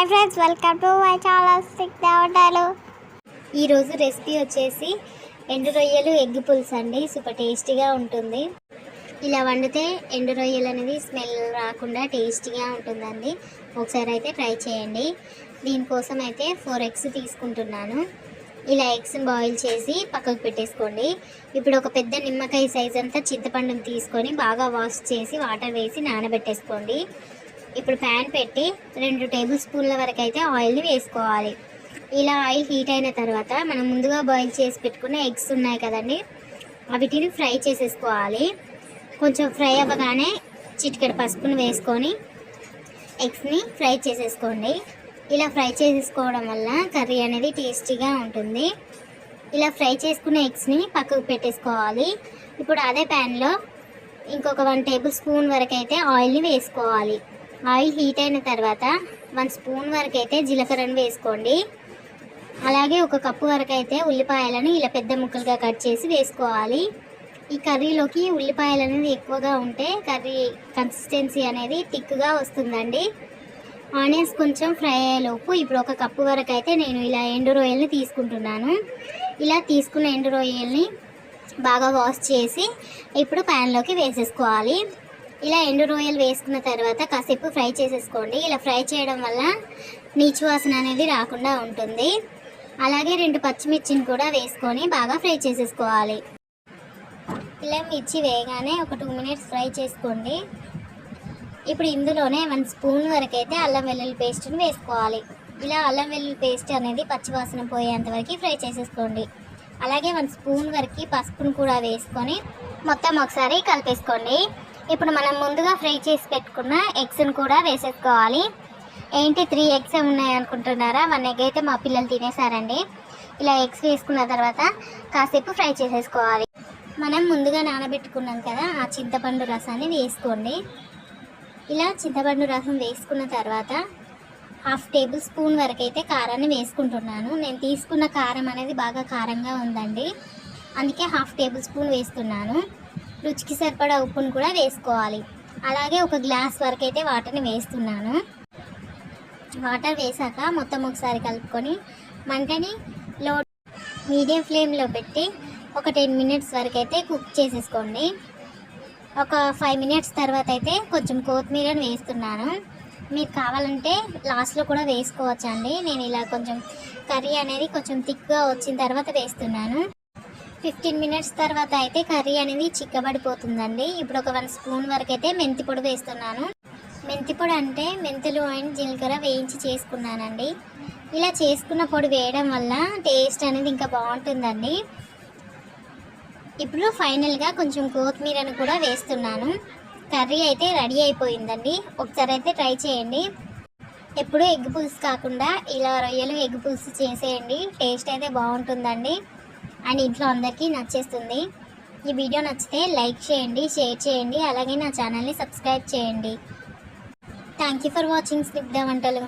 Hi friends welcome to my channel stick దేవటాలు ఈరోజు recipe వచ్చేసి ఎండు రొయ్యలు ఎగ్ పులుసు అండి సూపర్ టేస్టీగా ఉంటుంది. ఇలా వండితే ఎండు రొయ్యలు అనేది స్మెల్ రాకుండా టేస్టీగా ఉంటుందండి. ఒకసారి అయితే ట్రై చేయండి. దీనికోసం అయితే ఫోర్ ఎగ్స్ తీసుకుంటున్నాను. ఇలా ఎగ్స్ బాయిల్ చేసి పక్కకు పెట్టేసుకోండి. ఇప్పుడు ఒక పెద్ద నిమ్మకాయ సైజ్ అంతా చింతపండుని తీసుకొని బాగా వాష్ చేసి వాటర్ వేసి నానబెట్టేసుకోండి. ఇప్పుడు ప్యాన్ పెట్టి రెండు టేబుల్ స్పూన్ల వరకు అయితే ఆయిల్ని వేసుకోవాలి. ఇలా ఆయిల్ హీట్ అయిన తర్వాత మనం ముందుగా బాయిల్ చేసి పెట్టుకున్న ఎగ్స్ ఉన్నాయి కదండి వీటిని ఫ్రై చేసేసుకోవాలి. కొంచెం ఫ్రై అవ్వగానే చిటికెడు పసుపును వేసుకొని ఎగ్స్ని ఫ్రై చేసేసుకోండి. ఇలా ఫ్రై చేసేసుకోవడం వల్ల కర్రీ అనేది టేస్టీగా ఉంటుంది. ఇలా ఫ్రై చేసుకున్న ఎగ్స్ని పక్కకు పెట్టేసుకోవాలి. ఇప్పుడు అదే ప్యాన్లో ఇంకొక వన్ టేబుల్ స్పూన్ వరకు అయితే ఆయిల్ని వేసుకోవాలి. ఆయిల్ హీట్ అయిన తర్వాత వన్ స్పూన్ వరకు అయితే జీలకర్రను వేసుకోండి. అలాగే ఒక కప్పు వరకు అయితే ఉల్లిపాయలను ఇలా పెద్ద ముక్కలుగా కట్ చేసి వేసుకోవాలి. ఈ కర్రీలోకి ఉల్లిపాయలు అనేది ఎక్కువగా ఉంటే కర్రీ కన్సిస్టెన్సీ అనేది థిక్గా వస్తుందండి. ఆనియన్స్ కొంచెం ఫ్రై అయ్యేలోపు ఇప్పుడు ఒక కప్పు వరకు అయితే నేను ఇలా ఎండు రొయ్యల్ని తీసుకుంటున్నాను. ఇలా తీసుకున్న ఎండు రొయ్యల్ని బాగా వాష్ చేసి ఇప్పుడు ప్యాన్లోకి వేసేసుకోవాలి. ఇలా ఎండు రొయ్యలు వేసుకున్న తర్వాత కాసేపు ఫ్రై చేసేసుకోండి. ఇలా ఫ్రై చేయడం వల్ల నీచు వాసన అనేది రాకుండా ఉంటుంది. అలాగే రెండు పచ్చిమిర్చిని కూడా వేసుకొని బాగా ఫ్రై చేసేసుకోవాలి. ఇలా మిర్చి వేయగానే ఒక టూ మినిట్స్ ఫ్రై చేసుకోండి. ఇప్పుడు ఇందులోనే వన్ స్పూన్ వరకు అయితే అల్లం వెల్లుల్లి పేస్ట్ని వేసుకోవాలి. ఇలా అల్లం వెల్లుల్లి పేస్ట్ అనేది పచ్చివాసన పోయేంత వరకు ఫ్రై చేసేసుకోండి. అలాగే వన్ స్పూన్ వరకు పసుపును కూడా వేసుకొని మొత్తం ఒకసారి కలిపేసుకోండి. ఇప్పుడు మనం ముందుగా ఫ్రై చేసి పెట్టుకున్న ఎగ్స్ని కూడా వేసేసుకోవాలి. ఏంటి త్రీ ఎగ్స్ ఉన్నాయి అనుకుంటున్నారా? వన్ ఎగ్ అయితే మా పిల్లలు తినేసారండి. ఇలా ఎగ్స్ వేసుకున్న తర్వాత కాసేపు ఫ్రై చేసేసుకోవాలి. మనం ముందుగా నానబెట్టుకున్నాం కదా ఆ చింతపండు రసాన్ని వేసుకోండి. ఇలా చింతపండు రసం వేసుకున్న తర్వాత హాఫ్ టేబుల్ స్పూన్ వరకు అయితే కారాన్ని వేసుకుంటున్నాను. నేను తీసుకున్న కారం అనేది బాగా కారంగా ఉందండి. అందుకే హాఫ్ టేబుల్ స్పూన్ వేస్తున్నాను. రుచికి సరిపడా ఉప్పును కూడా వేసుకోవాలి. అలాగే ఒక గ్లాస్ వరకు అయితే వాటర్ని వేస్తున్నాను. వాటర్ వేసాక మొత్తం ఒకసారి కలుపుకొని మంటని లో మీడియం ఫ్లేమ్లో పెట్టి ఒక టెన్ మినిట్స్ వరకు అయితే కుక్ చేసేసుకోండి. ఒక ఫైవ్ మినిట్స్ తర్వాత అయితే కొంచెం కొత్తిమీరని వేస్తున్నాను. మీరు కావాలంటే లాస్ట్లో కూడా వేసుకోవచ్చండి. నేను ఇలా కొంచెం కర్రీ అనేది కొంచెం థిక్గా వచ్చిన తర్వాత వేస్తున్నాను. ఫిఫ్టీన్ మినిట్స్ తర్వాత అయితే కర్రీ అనేది చిక్కబడిపోతుందండి. ఇప్పుడు ఒక వన్ స్పూన్ వరకు అయితే మెంతి పొడి వేస్తున్నాను. మెంతి పొడి అంటే మెంతులు అండ్ జీలకర్ర వేయించి చేసుకున్నానండి. ఇలా చేసుకున్న పొడి వేయడం వల్ల టేస్ట్ అనేది ఇంకా బాగుంటుందండి. ఇప్పుడు ఫైనల్గా కొంచెం కొత్తిమీరను కూడా వేస్తున్నాను. కర్రీ అయితే రెడీ అయిపోయిందండి. ఒకసారి అయితే ట్రై చేయండి. ఎప్పుడు ఎగ్ పులుసు కాకుండా ఇలా రొయ్యలు ఎగ్ పులుసు చేసేయండి. టేస్ట్ అయితే బాగుంటుందండి. అండ్ ఇంట్లో అందరికీ నచ్చేస్తుంది. ఈ వీడియో నచ్చితే లైక్ చేయండి షేర్ చేయండి అలాగే నా ఛానల్ని సబ్స్క్రైబ్ చేయండి. Thank you for watching Snigdha వంటలు.